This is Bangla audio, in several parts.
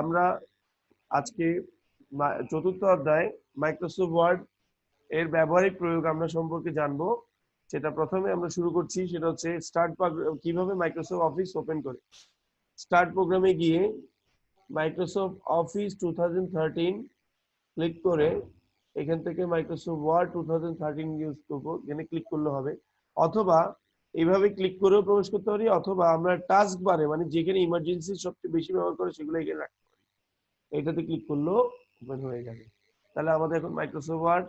আমরা আজকে চতুর্থ অধ্যায় মাইক্রোসফট ওয়ার্ড এর ব্যবহারিক প্রয়োগ আমরা সম্পর্কে জানব। সেটা প্রথমে আমরা শুরু করছি, সেটা হচ্ছে স্টার্ট কীভাবে মাইক্রোসফট অফিস ওপেন করে। স্টার্ট প্রোগ্রামে গিয়ে মাইক্রোসফট অফিস টু ক্লিক করে এখান থেকে Microsoft Word two thousand thirteen use করব, এখানে ক্লিক করলে হবে। অথবা এইভাবে ক্লিক করেও প্রবেশ করতে পারি, অথবা আমরা টাস্ক বারে মানে যেখানে ইমার্জেন্সি সবচেয়ে বেশি ব্যবহার করে সেগুলো এখানে রাখতে পারি। এটাতে ক্লিক করলেও ওপেন হয়ে যাবে। তাহলে আমাদের এখন মাইক্রোসফট ওয়ার্ড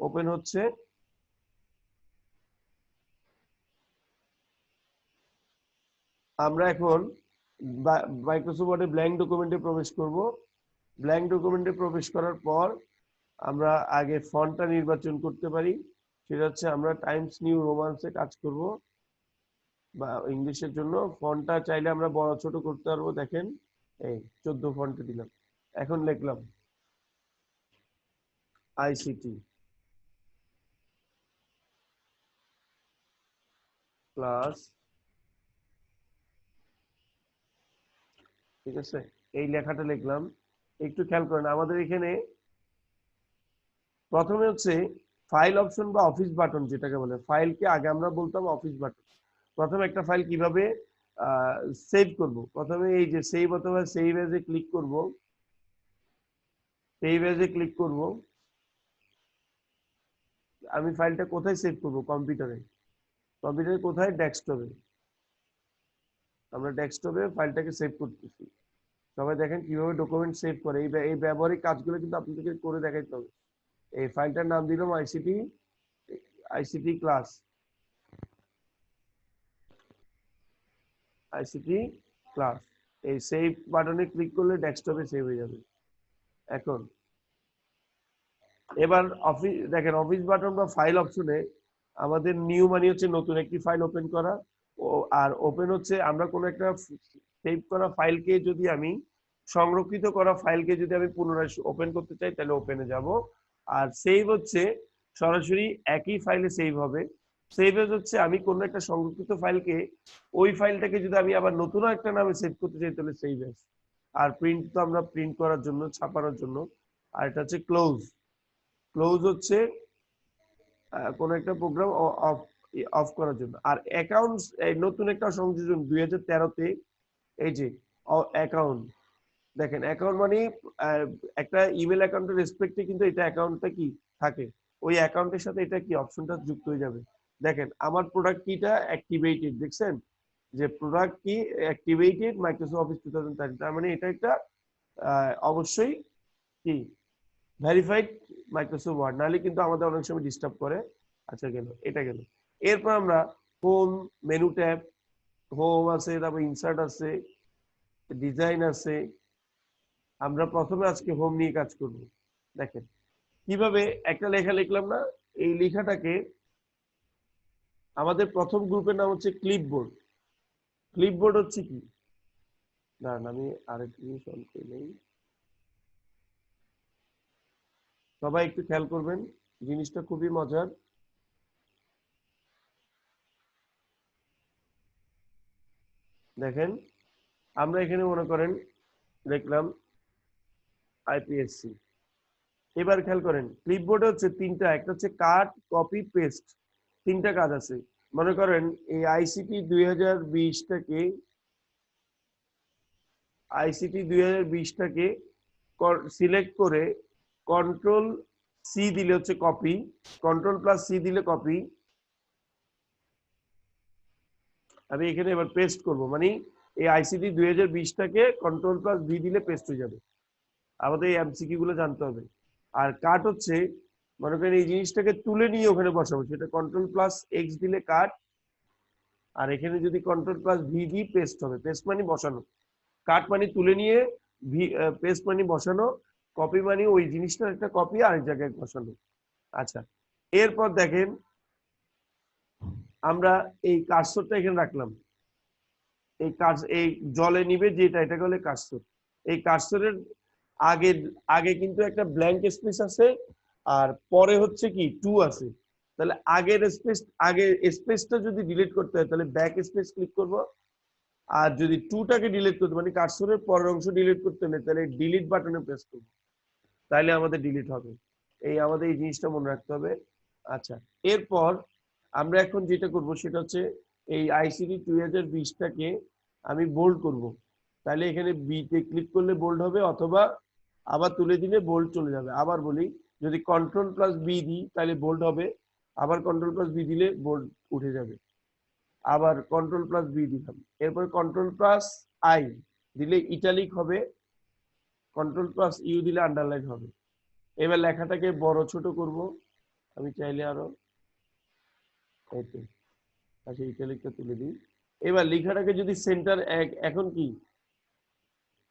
ওপেন হচ্ছে। আমরা এখন মাইক্রোসফট ওয়ার্ডে ব্ল্যাঙ্ক ডকুমেন্টে প্রবেশ করব। ব্ল্যাঙ্ক ডকুমেন্টে প্রবেশ করার পর আমরা আগে ফন্টটা নির্বাচন করতে পারি। সেটা হচ্ছে আমরা টাইমস নিউ রোমান্সে কাজ করব। বা ইংলিশের জন্য ফন্টটা চাইলে আমরা বড় ছোট করতে পারব, দেখেন। এই চোদ্দ ফন্টে দিলাম। এখন লিখলাম। আইসিটি ক্লাস ঠিক আছে? এই লেখাটা লিখলাম। একটু খেয়াল করেন, আমাদের এখানে প্রথমে হচ্ছে ফাইল অপশন বা অফিস বাটন যেটাকে বলে ফাইলকে আগে আমরা বলতাম অফিস বাটন প্রথমে একটা ফাইল কীভাবে সেভ করব? প্রথমে এই যে সেভ অথবা সেভ এজে ক্লিক করব। সেভ এজে ক্লিক করব। আমি ফাইলটা কোথায় সেভ করব? কম্পিউটারে কম্পিউটারে কোথায়? ডেস্কটপে আমরা ডেস্কটপে ফাইলটাকে সেভ করতেছি। সবাই দেখেন কীভাবে ডকুমেন্ট সেভ করে। এই এই ব্যবহারিক কাজগুলো কিন্তু আপনাদেরকে করে দেখাইতে হবে। এই ফাইলটার নাম দিলাম ICT ICT class ICT class এই সেভ বাটনে ক্লিক করলে ডেস্কটপে সেভ হয়ে যাবে। এখন, এবার অফিস দেখেন অফিস বাটন বা ফাইল অপশনে আমাদের নিউ মানে হচ্ছে নতুন একটি ফাইল ওপেন করা। ও, আর ওপেন হচ্ছে আমরা কোনো একটা সেভ করা ফাইলকে যদি আমি সংরক্ষিত করা ফাইলকে যদি আমি পুনরায় ওপেন করতে চাই তাহলে ওপেনে যাব। আর সেভ হচ্ছে সরাসরি একই ফাইলে সেভ হবে। সেভ এজ হচ্ছে আমি কোনো একটা সংরক্ষিত ফাইলকে ওই ফাইলটাকে যদি আমি আবার নতুন একটা নামে সেভ করতে চাই, তাহলে সেভ এজ আর প্রিন্ট তো আমরা প্রিন্ট করার জন্য, ছাপানোর জন্য। আর এটা হচ্ছে ক্লোজ ক্লোজ হচ্ছে কোন একটা প্রোগ্রাম অফ অফ করার জন্য। আর অ্যাকাউন্ট নতুন একটা সংযোজন দুই হাজার তেরোতে, এই যে অ্যাকাউন্ট দেখেন অ্যাকাউন্ট মানে একটা ইমেল অ্যাকাউন্টের রেসপেক্টে কিন্তু এটা অ্যাকাউন্টটা কি? থাকে। ওই অ্যাকাউন্টের সাথে এটা কি? অপশনটা যুক্ত হয়ে যাবে। দেখেন, আমার প্রোডাক্ট কিটা অ্যাক্টিভেটেড দেখছেন? যে প্রোডাক্ট কি activated Microsoft Office two thousand thirty তার মানে এটা একটা অবশ্যই কি ভেরিফাইড মাইক্রোসফট ওয়ার্ড নাহলে কিন্তু আমাদের অনেক সময় ডিস্টার্ব করে। আচ্ছা গেল, এটা গেল। এরপর আমরা হোম মেনু ট্যাব হোম আছে, তারপর ইনসার্ট আছে ডিজাইন আছে। আমরা প্রথমে আজকে হোম নিয়ে কাজ করব। দেখেন, কীভাবে একটা লেখা লিখলাম না, এই লেখাটাকে আমাদের প্রথম গ্রুপের নাম হচ্ছে ক্লিপবোর্ড ক্লিপবোর্ড হচ্ছে কি? দাঁড়ান, আমি আরেকটা জিনিস অন নেই। সবাই একটু খেয়াল করবেন, জিনিসটা খুবই মজার। দেখেন, আমরা এখানে মনে করেন দেখলাম আইপিএসসি এবার খেয়াল করেন ক্লিপবোর্ডে হচ্ছে তিনটা, একটা হচ্ছে কাট কপি পেস্ট তিনটা কাজ আছে। মনে করেন, এই আইসিটি দুই হাজার বিশটাকে আইসিটি দুই হাজার বিশটাকে সিলেক্ট করে কন্ট্রোল সি দিলে হচ্ছে কপি কন্ট্রোল প্লাস সি দিলে কপি আমি এখানে এবার পেস্ট করব মানে এই আইসিটি দুই হাজার বিশটাকে কন্ট্রোল প্লাস ভি দিলে পেস্ট হয়ে যাবে। আমাদের এই এমসিকিউ গুলো জানতে হবে। আর কাট হচ্ছে মনে করেন এই জিনিসটাকে তুলে নিয়ে ওখানে বসাবো। সেটা কন্ট্রোল প্লাস এক্স দিলে কাট আর এখানে যদি কন্ট্রোল প্লাস ভি দিই পেস্ট হবে। পেস্ট মানে বসানো। কাট মানে তুলে নিয়ে ভি পেস্ট মানে বসানো। কপি মানে ওই জিনিসটার একটা কপি আরেক জায়গায় বসানো। আচ্ছা এরপর দেখেন, আমরা এই কার্সরটা এখানে রাখলাম। এই কার্স এই জলে নিবে যেটা, এটাকে বলে কার্সর এই কার্সরের আগে আগে কিন্তু একটা ব্ল্যাঙ্ক স্পেস আছে। আর পরে হচ্ছে কি টু আছে। তাহলে আগের স্পেস আগে স্পেসটা যদি ডিলিট করতে হয়, তাহলে ব্যাক স্পেস ক্লিক করব। আর যদি টুটাকে ডিলিট করতে মানে কার্সরের পরের অংশ ডিলিট করতে হলে তাহলে ডিলিট বাটনে প্রেস করব। তাহলে আমাদের ডিলিট হবে। এই আমাদের এই জিনিসটা মনে রাখতে হবে। আচ্ছা এরপর আমরা এখন যেটা করব, সেটা হচ্ছে এই আইসিডি দুই হাজার বিশটাকে আমি বোল্ড করব। তাহলে এখানে বিতে ক্লিক করলে বোল্ড হবে, অথবা আবার তুলে দিলে বোল্ড চলে যাবে। আবার বলি যদি কন্ট্রোল প্লাস বি দিই, তাহলে বোল্ড হবে। আবার কন্ট্রোল প্লাস বি দিলে বোল্ড উঠে যাবে। আবার কন্ট্রোল প্লাস বি দিলাম। এরপর কন্ট্রোল প্লাস আই দিলে ইটালিক হবে। কন্ট্রোল প্লাস ইউ দিলে আন্ডারলাইন হবে। এবার লেখাটাকে বড় ছোট করব। আমি চাইলে আরও এই তো আচ্ছা ইটালিকটা তুলে দিই। এবার লেখাটাকে যদি সেন্টার এক, এখন কি?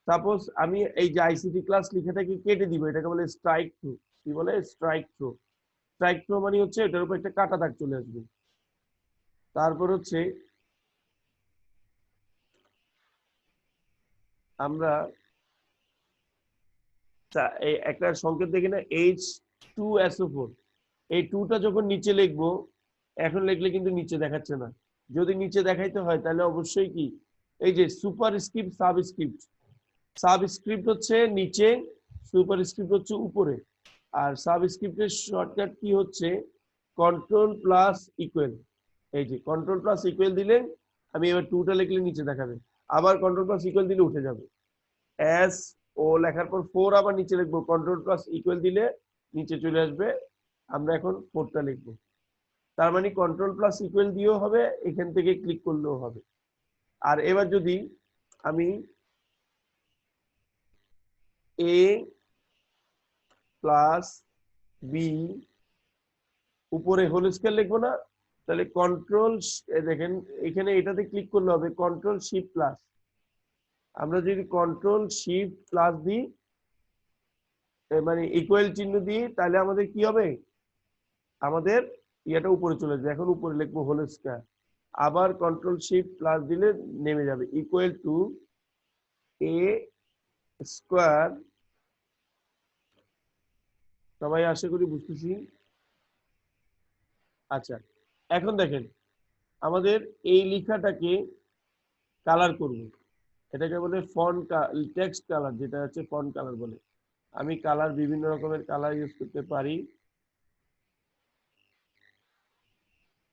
সাপোজ আমি এই যে আইসিটি ক্লাস লেখাটাকে কেটে দিব, এটাকে বলে স্ট্রাইক থ্রু কি বলে? স্ট্রাইক থ্রো স্ট্রাইক থ্রো মানে হচ্ছে এটার উপর একটা কাটা দাগ চলে আসবে। তারপর হচ্ছে আমরা একটা সংকেত দেখি না? এইচ টু এসও ফোর এই টুটা যখন নিচে লিখব, এখন লিখলে কিন্তু নিচে দেখাচ্ছে না। যদি নিচে দেখাইতে হয়, তাহলে অবশ্যই কি? এই যে superscript subscript subscript হচ্ছে নিচে সুপার স্ক্রিপ্ট হচ্ছে উপরে। আর সাব স্ক্রিপ্টের শর্টকাট কি হচ্ছে? কন্ট্রোল প্লাস ইকুয়াল এই যে কন্ট্রোল প্লাস ইকুয়াল দিলে আমি এবার টুটা লিখলে নিচে দেখাবে। আবার কন্ট্রোল প্লাস ইকুয়াল দিলে উঠে যাবে। এস ও লেখার পর ফোর আবার নিচে লিখব। কন্ট্রোল প্লাস ইকুয়াল দিলে নিচে চলে আসবে। আমরা এখন ফোরটা লিখব। তার মানে কন্ট্রোল প্লাস ইকুয়াল দিয়েও হবে, এখান থেকে ক্লিক করলেও হবে। আর এবার যদি আমি এ প্লাস বি উপরে হোল স্কেল লিখব না, তাহলে কন্ট্রোল দেখেন, এখানে এটাতে ক্লিক করলে হবে কন্ট্রোল শিফট প্লাস আমরা যদি কন্ট্রোল শিফট প্লাস দিই মানে ইকুয়াল চিহ্ন দিই তাহলে আমাদের কি হবে? আমাদের ইয়েটা উপরে চলে যাবে, এখন উপরে লিখব হোল স্কয়ার আবার কন্ট্রোল শিফট প্লাস দিলে নেমে যাবে ইকুয়াল টু এ স্কোয়ার সবাই আশা করি বুঝতেছি। আচ্ছা এখন দেখেন, আমাদের এই লেখাটাকে কালার করব। এটাকে বলে ফন্ট টেক্সট কালার যেটা হচ্ছে ফন্ট কালার বলে। আমি কালার বিভিন্ন রকমের কালার ইউজ করতে পারি।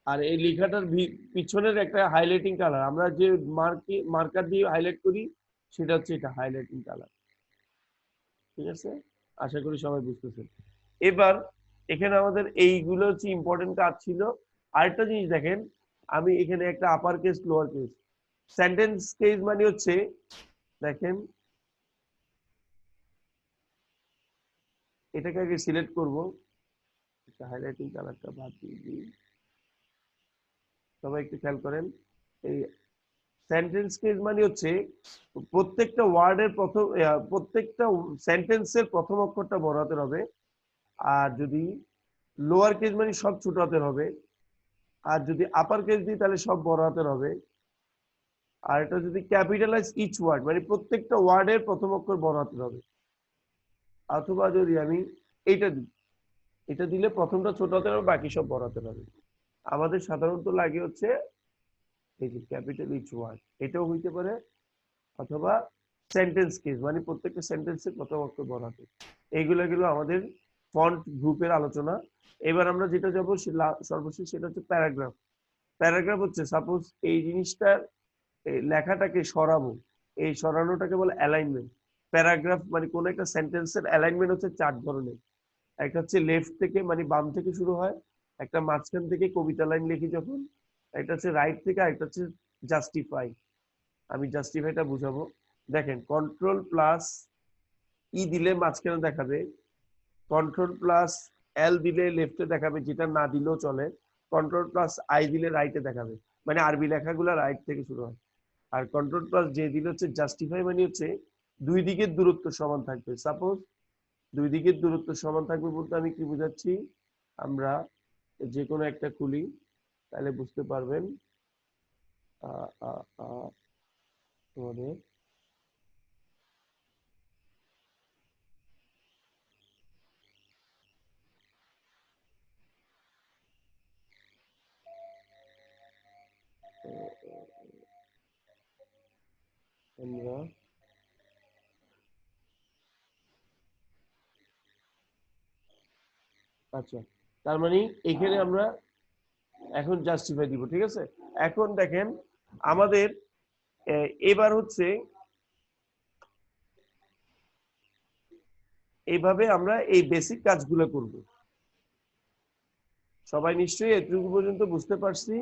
আর এই লেখাটার পিছনের একটা হাইলাইটিং কালার আমরা যে মার্কি মার্কার দিয়ে হাইলাইট করি, সেটা হচ্ছে এটা হাইলাইটিং কালার ঠিক আছে? আশা করি সবাই বুঝতেছেন। এবার এখানে আমাদের এইগুলো হচ্ছে ইম্পর্টেন্ট কাজ ছিল। আরেকটা জিনিস দেখেন, আমি এখানে একটা upper case lower case sentence case মানে হচ্ছে, দেখেন, এটাকে আগে সিলেক্ট করব। হাইলাইটিং কালারটা বাদ দিয়ে দিই। সবাই একটু খেয়াল করেন, এই সেন্টেন্স কেস মানে হচ্ছে, প্রত্যেকটা ওয়ার্ডের প্রথম প্রত্যেকটা সেন্টেন্সের প্রথম অক্ষরটা বড় হাতের হবে। আর যদি লোয়ার কেস মানে সব ছোট হাতের হবে, আর যদি আপার কেস দিই তাহলে সব বড় হাতের হবে। আর এটা যদি ক্যাপিটালাইজ ইচ ওয়ার্ড মানে প্রত্যেকটা ওয়ার্ডের প্রথম অক্ষর বড় হাতের হবে। অথবা যদি আমি এইটা দিই, এটা দিলে প্রথমটা ছোট হাতের হবে, বাকি সব বড় হাতের হবে। আমাদের সাধারণত লাগে হচ্ছে এই যে ক্যাপিটাল ইচ ওয়ার্ড এটাও হইতে পারে, অথবা সেন্টেন্স কেস মানে প্রত্যেকটা সেন্টেন্সের প্রথম অক্ষর বড় হাতে এইগুলো গেলো আমাদের ফন্ট গ্রুপের আলোচনা। এবার আমরা যেটা যাব সর্বশেষ সেটা হচ্ছে প্যারাগ্রাফ। প্যারাগ্রাফ হচ্ছে সাপোজ এই জিনিসটার লেখাটাকে সরাবো। এই সরানোটাকে বলে অ্যালাইনমেন্ট প্যারাগ্রাফ মানে কোন একটা সেন্টেন্সের অ্যালাইনমেন্ট হচ্ছে চার ধরনের। একটা হচ্ছে লেফট থেকে মানে বাম থেকে শুরু হয়, একটা মাঝখান থেকে কবিতা লাইন লিখি যখন, একটা হচ্ছে রাইট থেকে আর একটা হচ্ছে জাস্টিফাই আমি জাস্টিফাইটা বুঝাবো। দেখেন কন্ট্রোল প্লাস ই দিলে মাঝখানে দেখাবে কন্ট্রোল প্লাস এল দিলে লেফটে দেখাবে, যেটা না দিলেও চলে। কন্ট্রোল প্লাস আই দিলে রাইটে দেখাবে। মানে আরবি লেখাগুলো রাইট থেকে শুরু হয়। আর কন্ট্রোল প্লাস যে দিলে হচ্ছে জাস্টিফাই মানে হচ্ছে দুই দিকের দূরত্ব সমান থাকবে। সাপোজ দুই দিকের দূরত্ব সমান থাকবে বলতে আমি কি বুঝাচ্ছি? আমরা যে কোনো একটা খুলি, তাহলে বুঝতে পারবেন তোমাদের আমরা আচ্ছা তার মানে এখানে আমরা এখন জাস্টিফাই দিব ঠিক আছে? এখন দেখেন আমাদের এবার হচ্ছে এইভাবে আমরা এই বেসিক কাজগুলো করব। সবাই নিশ্চয়ই এতটুকু পর্যন্ত বুঝতে পারছি?